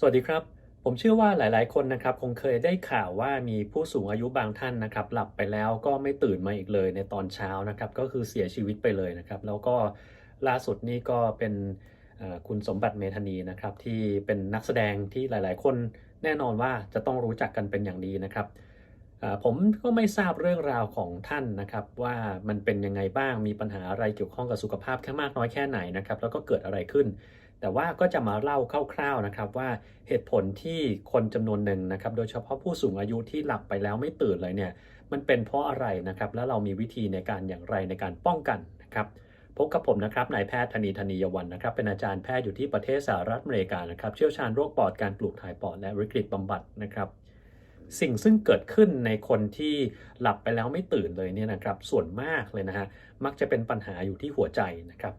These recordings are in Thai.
สวัสดีครับ ผมเชื่อว่าหลาย ๆ คนนะครับคงเคยได้ข่าวว่ามีผู้สูงอายุบางท่านนะครับหลับไปแล้วก็ไม่ตื่นมาอีกเลยในตอนเช้านะครับก็คือเสียชีวิตไปเลยนะครับ แล้วก็ล่าสุดนี่ก็เป็นคุณสมบัติเมธานีนะครับที่เป็นนักแสดงที่หลาย ๆ คนแน่นอนว่าจะต้องรู้จักกันเป็นอย่างดีนะครับผมก็ไม่ทราบเรื่องราวของท่านนะครับ ว่ามันเป็นยังไงบ้างมีปัญหาอะไรเกี่ยวข้องกับสุขภาพแค่มากน้อยแค่ไหนนะครับแล้วก็เกิดอะไรขึ้น แต่ว่าก็จะมาเล่าคร่าวๆนะครับว่าเหตุผลที่คนจำนวนหนึ่งนะครับ โดยเฉพาะผู้สูงอายุที่หลับไปแล้วไม่ตื่นเลยเนี่ยมันเป็นเพราะอะไรนะครับ แล้วเรามีวิธีในการอย่างไรในการป้องกันนะครับพบกับผมนะครับนายแพทย์ธนีธนียวันนะครับ เป็นอาจารย์แพทย์อยู่ที่ประเทศสหรัฐอเมริกานะครับ เชี่ยวชาญโรคปอดการปลูกถ่ายปอดและวิกฤตบำบัดนะครับสิ่งซึ่งเกิดขึ้นในคนที่หลับไปแล้วไม่ตื่นเลยเนี่ยนะครับ ส่วนมากเลยนะฮะมักจะเป็นปัญหาอยู่ที่หัวใจนะครับ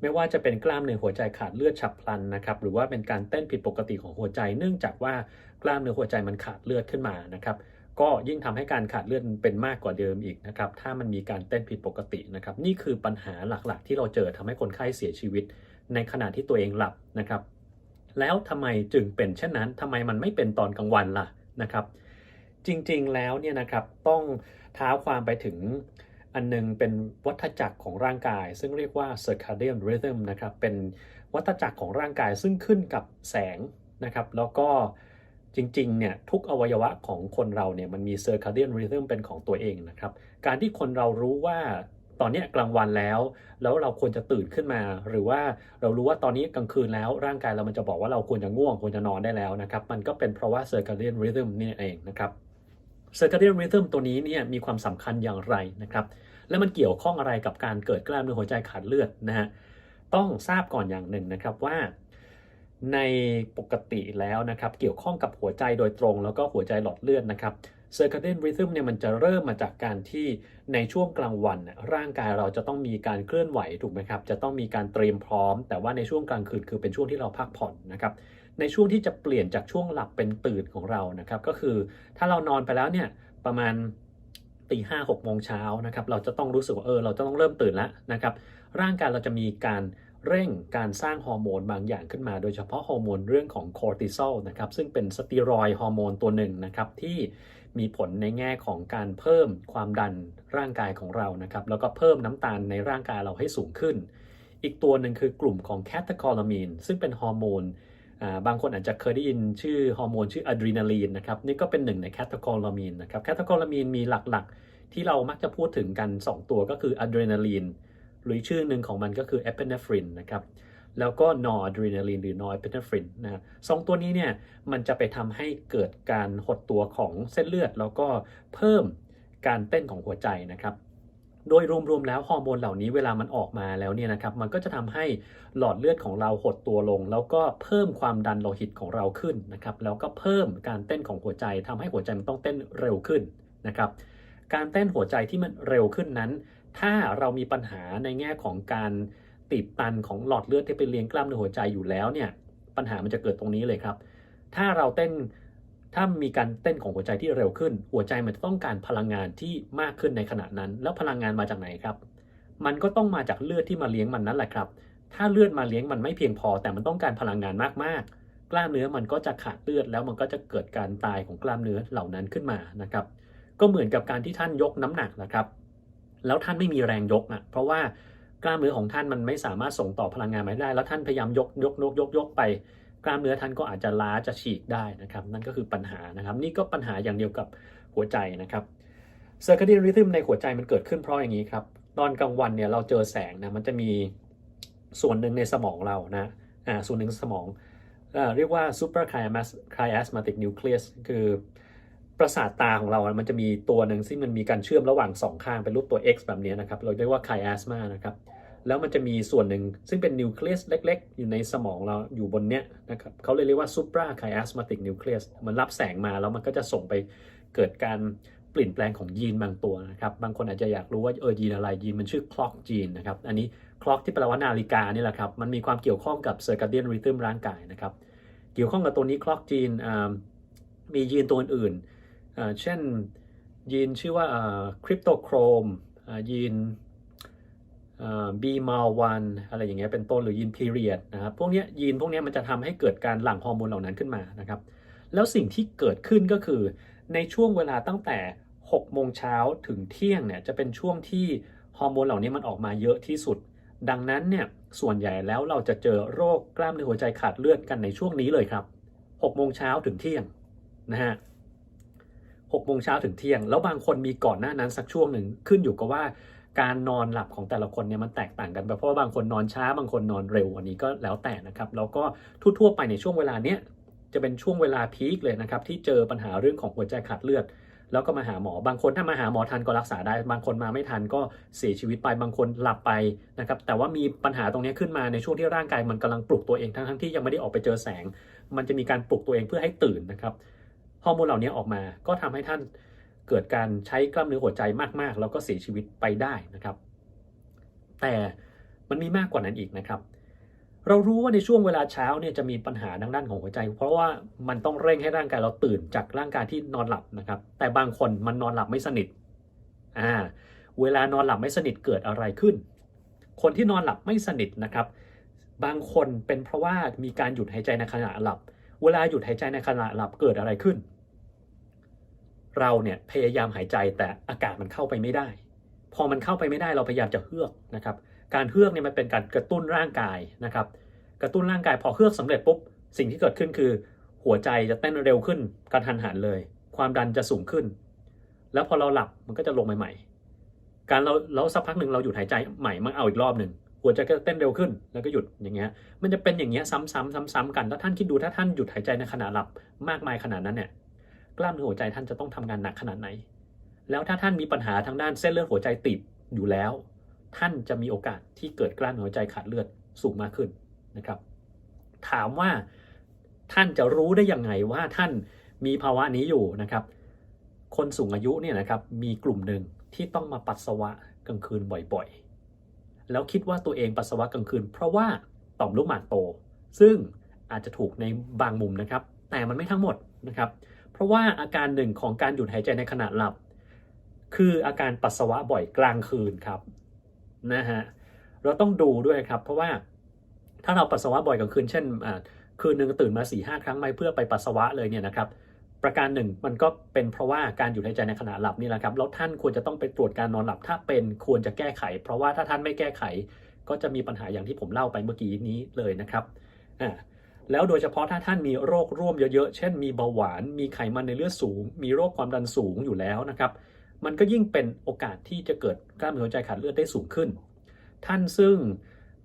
ไม่ว่าจะเป็นกล้ามเนื้อหัวใจขาดเลือดฉับพลันนะครับหรือว่าเป็นการเต้นผิดปกติของหัวใจ เนื่องจากว่ากล้ามเนื้อหัวใจมันขาดเลือดขึ้นมานะครับก็ยิ่งทำให้การขาดเลือดเป็นมากกว่าเดิมอีกนะครับถ้ามันมีการเต้นผิดปกตินะครับนี่คือปัญหาหลักๆ ที่เราเจอทำให้คนไข้เสียชีวิต ในขณะที่ตัวเองหลับนะครับแล้วทำไมจึงเป็นเช่นนั้นทำไมมันไม่เป็นตอนกลางวันล่ะนะครับ จริงๆแล้วเนี่ยนะครับต้องเท้าความไปถึง อันหนึงเป็นวัฏจักรของร่างกาย ซึ่งเรียกว่า circadian rhythm นะครับเป็นวัฏจักรของร่างกายซึ่งขึ้นกับแสงนะครับ แล้วก็จริงๆเนี่ยทุกอวัยวะของคนเราเนี่ยมันมี circadian rhythm เป็นของตัวเองนะครับ การที่คนเรารู้ว่าตอนนี้กลางวันแล้ว แล้วเราควรจะตื่นขึ้นมา หรือว่าเรารู้ว่าตอนนี้กลางคืนแล้ว ร่างกายเรามันจะบอกว่าเราควรจะง่วงควรจะนอนได้แล้วนะครับ มันก็เป็นเพราะว่า circadian rhythm นี่เองนะครับ circadian rhythm ตัวนี้เนี่ยมีความสำคัญอย่างไรนะครับ และมันเกี่ยวข้องอะไรกับการเกิดกล้ามเนื้อหัวใจขาดเลือดนะฮะต้องทราบก่อนอย่างหนึ่งนะครับว่า ในปกติแล้วนะครับ เกี่ยวข้องกับหัวใจโดยตรง แล้วก็หัวใจหลอดเลือดนะครับ circadian rhythm เนี่ยมันจะเริ่มมาจากการที่ในช่วงกลางวัน ร่างกายเราจะต้องมีการเคลื่อนไหวถูกไหมครับ จะต้องมีการเตรียมพร้อม แต่ว่าในช่วงกลางคืนคือเป็นช่วงที่เราพักผ่อนนะครับในช่วงที่จะเปลี่ยนจากช่วงหลับเป็นตื่นของเรานะครับก็คือถ้าเรานอนไปแล้วเนี่ยประมาณตีห้าหกโมงเช้านะครับเราจะต้องรู้สึกว่าเออเราจะต้องเริ่มตื่นแล้วนะครับร่างกายเราจะมีการเร่งการสร้างฮอร์โมนบางอย่างขึ้นมา โดยเฉพาะฮอร์โมนเรื่องของคอร์ติซอลนะครับซึ่งเป็นสเตียรอยฮอร์โมนตัวหนึ่งนะครับที่ มีผลในแง่ของการเพิ่มความดันร่างกายของเรานะครับ แล้วก็เพิ่มน้ำตาลในร่างกายเราให้สูงขึ้น อีกตัวหนึ่งคือกลุ่มของแคตาคอลามีนซึ่งเป็นฮอร์โมนบางคนอาจจะเคยได้ยินชื่อฮอร์โมนชื่ออะดรีนาลีนนะครับนี่ก็เป็นหนึ่งในแคตาคอลามีนนะครับแคตาคอลามีนมีหลักๆ ที่เรามักจะพูดถึงกัน 2 ตัวก็คืออะดรีนาลีนหรือชื่อหนึ่งของมันก็คือเอพิเนฟรินนะครับ แล้วก็นอร์อดรีนาลีนหรือนอร์เพิเนฟรินนะสองตัวนี้เนี่ยมันจะไปทำให้เกิดการหดตัวของเส้นเลือด แล้วก็เพิ่มการเต้นของหัวใจนะครับโดยรวมๆแล้วฮอร์โมนเหล่านี้เวลามันออกมาแล้วเนี่ยนะครับมันก็จะทำให้หลอดเลือดของเราหดตัวลง แล้วก็เพิ่มความดันโลหิตของเราขึ้นนะครับแล้วก็เพิ่มการเต้นของหัวใจทำให้หัวใจมันต้องเต้นเร็วขึ้นนะครับการเต้นหัวใจที่มันเร็วขึ้นนั้น ถ้าเรามีปัญหาในแง่ของการ ตีบตันของหลอดเลือดที่ไปเลี้ยงกล้ามเนื้อหัวใจอยู่แล้วเนี่ยปัญหามันจะเกิดตรงนี้เลยครับ ถ้าเราเต้นถ้ามีการเต้นของหัวใจที่เร็วขึ้น หัวใจมันจะต้องการพลังงานที่มากขึ้นในขณะนั้น แล้วพลังงานมาจากไหนครับ มันก็ต้องมาจากเลือดที่มาเลี้ยงมันนั่นแหละครับ ถ้าเลือดมาเลี้ยงมันไม่เพียงพอ แต่มันต้องการพลังงานมากๆ กล้ามเนื้อมันก็จะขาดเลือดแล้วมันก็จะเกิดการตายของกล้ามเนื้อเหล่านั้นขึ้นมานะครับ ก็เหมือนกับการที่ท่านยกน้ำหนักนะครับ แล้วท่านไม่มีแรงยกอะเพราะว่า กล้ามเนื้อของท่านมันไม่สามารถส่งต่อพลังงานมาได้ แล้วท่านพยายามยกยกยกยกยกไป กล้ามเนื้อท่านก็อาจจะล้าจะฉีกได้นะครับ นั่นก็คือปัญหานะครับ นี่ก็ปัญหาอย่างเดียวกับหัวใจนะครับเซอร์ค d ดี n ริทึมในหัวใจมันเกิดขึ้นเพราะอย่างนี้ครับ ตอนกลางวันเนี่ยเราเจอแสงนะมันจะมีส่วนหนึ่งในสมองเรานะอ่าส่วนหนึ่งสมองเรียกว่า super chiasmatic nucleus คือประสาทตาของเรา มันจะมีตัวหนึ่งซึ่งมันมีการเชื่อมระหว่างสองข้างเป็นรูปตัว X แบบนี้นะครับ เราเรียกว่า chiasma นะครับ แล้วมันจะมีส่วนหนึ่งซึ่งเป็นนิวเคลียสเล็ก ๆ อยู่ในสมองเราอยู่บนเนี้ยนะครับเขาเลยเรียกว่า supra chiasmatic nucleus มันรับแสงมาแล้วมันก็จะส่งไปเกิดการเปลี่ยนแปลงของยีนบางตัวนะครับบางคนอาจจะอยากรู้ว่าเออยีนอะไรยีนมันชื่อ clock gene นะครับอันนี้ clock ที่แปลว่านาฬิกานี่แหละครับมันมีความเกี่ยวข้องกับ circadian rhythm ร่างกายนะครับเกี่ยวข้องกับตัวนี้ clock gene อ่ามียีนตัวอื่นๆเช่นยีนชื่อว่าคริปโตโครมยีน บีมาวันอะไรอย่างเงี้ยเป็นต้นหรือยีนพีเรียดนะครับพวกเนี้ยยีนพวกเนี้ยมันจะทำให้เกิดการหลั่งฮอร์โมนเหล่านั้นขึ้นมานะครับแล้วสิ่งที่เกิดขึ้นก็คือ ในช่วงเวลาตั้งแต่6โมงเช้าถึงเที่ยงเนี่ยจะเป็นช่วงที่ฮอร์โมนเหล่านี้มันออกมาเยอะที่สุด ดังนั้นเนี่ยส่วนใหญ่แล้วเราจะเจอโรคกล้ามเนื้อหัวใจขาดเลือดกันในช่วงนี้เลยครับ6โมงเช้าถึงเที่ยงนะฮะ6โมงเช้าถึงเที่ยง แล้วบางคนมีก่อนหน้านั้นสักช่วงหนึ่งขึ้นอยู่กับว่า การนอนหลับของแต่ละคนเนี่ยมันแตกต่างกันไปเพราะว่าบางคนนอนช้าบางคนนอนเร็วอันนี้ก็แล้วแต่นะครับแล้วก็ทั่วๆไปในช่วงเวลาเนี้ยจะเป็นช่วงเวลาพีคเลยนะครับที่เจอปัญหาเรื่องของหัวใจขาดเลือด แล้วก็มาหาหมอบางคนถ้ามาหาหมอทันก็รักษาได้ บางคนมาไม่ทันก็เสียชีวิตไปบางคนหลับไปนะครับแต่ว่ามีปัญหาตรงนี้ขึ้นมาในช่วงที่ร่างกายมันกำลังปลุกตัวเองทั้งทั้งๆที่ยังไม่ได้ออกไปเจอแสง มันจะมีการปลุกตัวเองเพื่อให้ตื่นนะครับฮอร์โมนเหล่านี้ออกมาก็ทำให้ท่าน เกิดการใช้กล้ามเนื้อหัวใจมากๆ แล้วก็เสียชีวิตไปได้นะครับ แต่มันมีมากกว่านั้นอีกนะครับ เรารู้ว่าในช่วงเวลาเช้าเนี่ยจะมีปัญหาทางด้านของหัวใจ เพราะว่ามันต้องเร่งให้ร่างกายเราตื่นจากร่างกายที่นอนหลับนะครับ แต่บางคนมันนอนหลับไม่สนิทอ่าเวลานอนหลับไม่สนิทเกิดอะไรขึ้น คนที่นอนหลับไม่สนิทนะครับ บางคนเป็นเพราะว่ามีการหยุดหายใจในขณะหลับ เวลาหยุดหายใจในขณะหลับเกิดอะไรขึ้น เราเนี่ยพยายามหายใจแต่อากาศมันเข้าไปไม่ได้ พอมันเข้าไปไม่ได้เราพยายามจะเฮือกนะครับ การเฮือกเนี่ยมันเป็นการกระตุ้นร่างกายนะครับ กระตุ้นร่างกายพอเฮือกสำเร็จปุ๊บสิ่งที่เกิดขึ้นคือ หัวใจจะเต้นเร็วขึ้นกระทันหันเลย ความดันจะสูงขึ้น แล้วพอเราหลับมันก็จะลงใหม่ ๆ การเราเราสักพักหนึ่งเราหยุดหายใจใหม่มันเอาอีกรอบหนึ่งหัวใจก็เต้นเร็วขึ้นแล้วก็หยุดอย่างเงี้ย มันจะเป็นอย่างเงี้ยซ้ำๆซ้ำๆกัน แล้วท่านคิดดูถ้าท่านหยุดหายใจในขณะหลับมากมายขนาดนั้นเนี่ย กล้ามเนื้อหัวใจท่านจะต้องทำงานหนักขนาดไหน แล้วถ้าท่านมีปัญหาทางด้านเส้นเลือดหัวใจตีบอยู่แล้ว ท่านจะมีโอกาสที่เกิดกล้ามเนื้อหัวใจขาดเลือดสูงมากขึ้นนะครับ ถามว่าท่านจะรู้ได้ยังไงว่าท่านมีภาวะนี้อยู่นะครับ คนสูงอายุเนี่ยนะครับมีกลุ่มหนึ่งที่ต้องมาปัสสาวะกลางคืนบ่อยๆ แล้วคิดว่าตัวเองปัสสาวะกลางคืน เพราะว่าต่อมลูกหมากโต ซึ่งอาจจะถูกในบางมุมนะครับ แต่มันไม่ทั้งหมดนะครับ ราะว่าอาการหนึ่งของการหยุดหายใจในขณะหลับ คืออาการปัสสาวะบ่อยกลางคืนครับนะฮะเราต้องดูด้วยครับ เพราะว่าถ้าเราปัสสาวะบ่อยกลางคืนเช่นคืนหนึ่งตื่นมา4ี่ห้าครั้งไม่เพื่อไปปัสสาวะเลยเนี่ยนะครับ ประการหนึ่งมันก็เป็นเพราะว่าการหยุดหายใจในขณะหลับนี่แหละครับแล้วท่านควรจะต้องไปตรวจการนอนหลับ ถ้าเป็นควรจะแก้ไข เพราะว่าถ้าท่านไม่แก้ไข ก็จะมีปัญหาอย่างที่ผมเล่าไปเมื่อกี้นี้เลยนะครับอ่า แล้วโดยเฉพาะถ้าท่านมีโรคร่วมเยอะๆ เช่นมีเบาหวาน มีไขมันในเลือดสูง มีโรคความดันสูงอยู่แล้วนะครับ มันก็ยิ่งเป็นโอกาสที่จะเกิดกล้ามเนื้อหัวใจขาดเลือดได้สูงขึ้น ท่านซึ่ง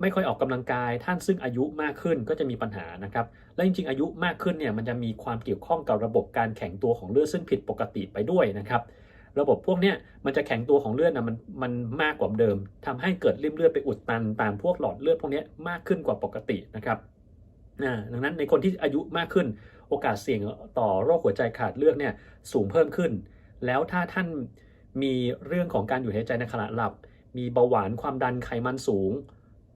ไม่ค่อยออกกำลังกาย ท่านซึ่งอายุมากขึ้นก็จะมีปัญหานะครับ และจริงๆอายุมากขึ้นเนี่ยมันจะมีความเกี่ยวข้องกับระบบการแข็งตัวของเลือดซึ่งผิดปกติไปด้วยนะครับ ระบบพวกเนี้ยมันจะแข็งตัวของเลือดนะมันมันมากกว่าเดิมทำให้เกิดริ่มเลือดไปอุดตันตามพวกหลอดเลือดพวกนี้มากขึ้นกว่าปกตินะครับ ดังนั้นในคนที่อายุมากขึ้น โอกาสเสี่ยงต่อโรคหัวใจขาดเลือดเนี่ยสูงเพิ่มขึ้น แล้วถ้าท่านมีเรื่องของการอยู่หายใจในขณะหลับ มีเบาหวานความดันไขมันสูง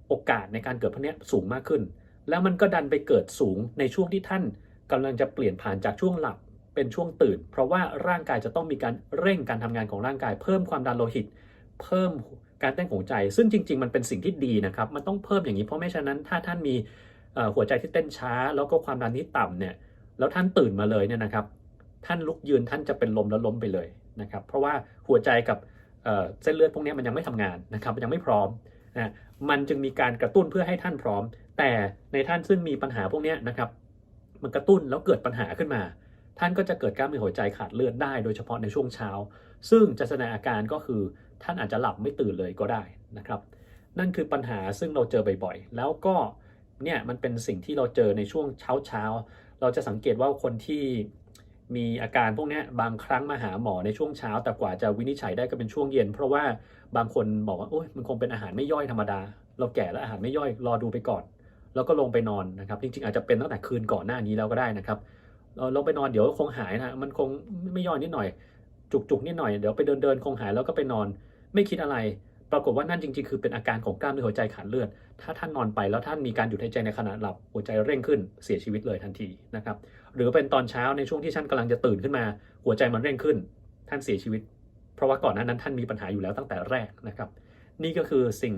โอกาสในการเกิดพวกนี้สูงมากขึ้น แล้วมันก็ดันไปเกิดสูงในช่วงที่ท่านกำลังจะเปลี่ยนผ่านจากช่วงหลับเป็นช่วงตื่น เพราะว่าร่างกายจะต้องมีการเร่งการทำงานของร่างกาย เพิ่มความดันโลหิต เพิ่มการเต้นของใจ ซึ่งจริง ๆ มันเป็นสิ่งที่ดีนะครับ มันต้องเพิ่มอย่างนี้เพราะไม่ฉะนั้นถ้าท่านมี หัวใจที่เต้นช้า แล้วก็ความดันที่ต่ำเนี่ยแล้วท่านตื่นมาเลยเนี่ยนะครับ ท่านลุกยืนท่านจะเป็นลมแล้วล้มไปเลยนะครับ เพราะว่าหัวใจกับเส้นเลือดพวกนี้มันยังไม่ทำงานนะครับ มันยังไม่พร้อมนะมันจึงมีการกระตุ้นเพื่อให้ท่านพร้อม แต่ในท่านซึ่งมีปัญหาพวกนี้นะครับ มันกระตุ้นแล้วเกิดปัญหาขึ้นมา ท่านก็จะเกิดกล้ามเนื้อหัวใจขาดเลือดได้โดยเฉพาะในช่วงเช้า ซึ่งจะแสดงอาการก็คือท่านอาจจะหลับไม่ตื่นเลยก็ได้นะครับ นั่นคือปัญหาซึ่งเราเจอบ่อยๆ แล้วก็ เนี่ยมันเป็นสิ่งที่เราเจอในช่วงเช้าเช้าเราจะสังเกตว่าคนที่มีอาการพวกนี้บางครั้งมาหาหมอในช่วงเช้า แต่กว่าจะวินิจฉัยได้ก็เป็นช่วงเย็น เพราะว่าบางคนบอกว่าโอ้ยมันคงเป็นอาหารไม่ย่อยธรรมดา เราแก่แล้วอาหารไม่ย่อยรอดูไปก่อน แล้วก็ลงไปนอนนะครับ จริงๆ อาจจะเป็นตั้งแต่คืนก่อนหน้านี้แล้วก็ได้นะครับเอ่อลงไปนอนเดี๋ยวคงหายนะมันคงไม่ย่อยนิดหน่อย จุกๆนิดหน่อยเดี๋ยวไปเดินเดินๆคงหายแล้วก็ไปนอน ไม่คิดอะไร ปรากฏว่านั่นจริง ๆ คือเป็นอาการของกล้ามเนื้อหัวใจขาดเลือด ถ้าท่านนอนไปแล้วท่านมีการหยุดหายใจในขณะหลับหัวใจเร่งขึ้นเสียชีวิตเลยทันทีนะครับ หรือเป็นตอนเช้าในช่วงที่ท่านกำลังจะตื่นขึ้นมา หัวใจมันเร่งขึ้น ท่านเสียชีวิต เพราะว่าก่อนหน้านั้นท่านมีปัญหาอยู่แล้วตั้งแต่แรกนะครับ นี่ก็คือสิ่ง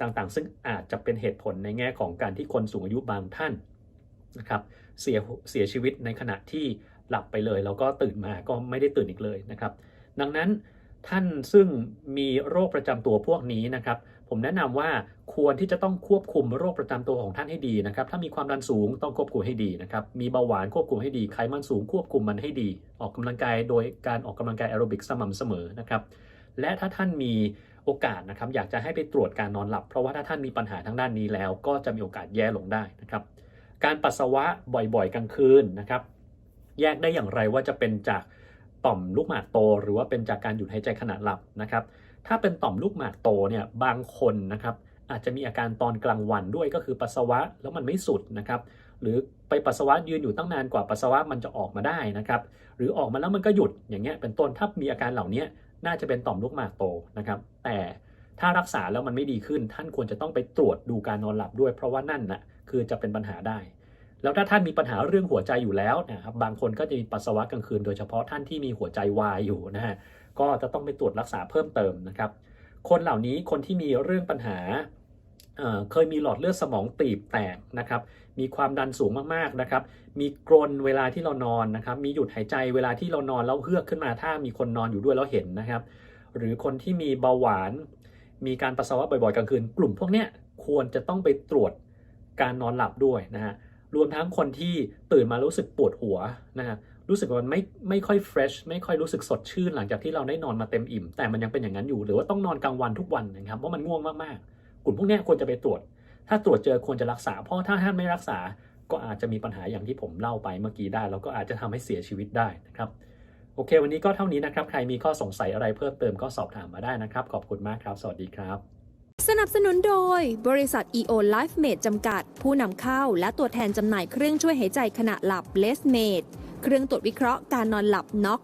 ต่างๆ ซึ่งอาจจะเป็นเหตุผลในแง่ของการที่คนสูงอายุบางท่านนะครับเสียเสียชีวิตในขณะที่หลับไปเลย แล้วก็ตื่นมาก็ไม่ได้ตื่นอีกเลยนะครับ ดังนั้น ท่านซึ่งมีโรคประจำตัวพวกนี้นะครับ ผมแนะนำว่าควรที่จะต้องควบคุมโรคประจำตัวของท่านให้ดีนะครับ ถ้ามีความดันสูงต้องควบคุมให้ดีนะครับ มีเบาหวานควบคุมให้ดี ไขมันสูงควบคุมมันให้ดี ออกกำลังกายโดยการออกกำลังกายแอโรบิกสม่ำเสมอนะครับ และถ้าท่านมีโอกาสนะครับ อยากจะให้ไปตรวจการนอนหลับ เพราะว่าถ้าท่านมีปัญหาทางด้านนี้แล้ว ก็จะมีโอกาสแย่ลงได้นะครับ การปัสสาวะบ่อยๆ กลางคืนนะครับ แยกได้อย่างไรว่าจะเป็นจาก ต่อมลูกหมากโต หรือว่าเป็นจากการหยุดหายใจขณะหลับนะครับ ถ้าเป็นต่อมลูกหมากโตเนี่ยบางคนนะครับอาจจะมีอาการตอนกลางวันด้วยก็คือปัสสาวะแล้วมันไม่สุดนะครับ หรือไปปัสสาวะยืนอยู่ตั้งนานกว่าปัสสาวะมันจะออกมาได้นะครับ หรือออกมาแล้วมันก็หยุดอย่างเงี้ยเป็นต้นถ้ามีอาการเหล่านี้น่าจะเป็นต่อมลูกหมากโตนะครับ แต่ถ้ารักษาแล้วมันไม่ดีขึ้น ท่านควรจะต้องไปตรวจดูการนอนหลับด้วย เพราะว่านั่นนะคือจะเป็นปัญหาได้ แล้วถ้าท่านมีปัญหาเรื่องหัวใจอยู่แล้วนะครับบางคนก็จะมีปัสสาวะกลางคืน โดยเฉพาะท่านที่มีหัวใจวายอยู่นะฮะก็จะต้องไปตรวจรักษาเพิ่มเติมนะครับ คนเหล่านี้คนที่มีเรื่องปัญหาเเคยมีหลอดเลือดสมองตีบแตกนะครับ มีความดันสูงมากๆนะครับ มีกรนเวลาที่เรานอนนะครับ มีหยุดหายใจเวลาที่เรานอนแล้วเฮือกขึ้นมาถ้ามีคนนอนอยู่ด้วยแล้วเห็นนะครับ หรือคนที่มีเบาหวาน มีการปัสสาวะบ่อยๆกลางคืน กลุ่มพวกเนี้ยควรจะต้องไปตรวจการนอนหลับด้วยนะฮะ รวมทั้งคนที่ตื่นมารู้สึกปวดหัวนะฮะรู้สึกว่ามันไม่ไม่ค่อยเฟรชไม่ค่อยรู้สึกสดชื่นหลังจากที่เราได้นอนมาเต็มอิ่ม แต่มันยังเป็นอย่างนั้นอยู่ หรือว่าต้องนอนกลางวันทุกวันนะครับว่ามันง่วงมากๆ กลุ่มพวกนี้ควรจะไปตรวจ ถ้าตรวจเจอควรจะรักษา เพราะถ้าท่านไม่รักษาก็อาจจะมีปัญหาอย่างที่ผมเล่าไปเมื่อกี้ได้แล้วก็อาจจะทำให้เสียชีวิตได้นะครับโอเค วันนี้ก็เท่านี้นะครับ ใครมีข้อสงสัยอะไรเพิ่มเติมก็สอบถามมาได้นะครับ ขอบคุณมากครับ สวัสดีครับ สนับสนุนโดย บริษัท EO Life Mate จำกัด ผู้นำเข้าและตัวแทนจำหน่ายเครื่องช่วยหายใจขณะหลับ l e s m a d e เครื่องตรวจวิเคราะห์การนอนหลับ NOX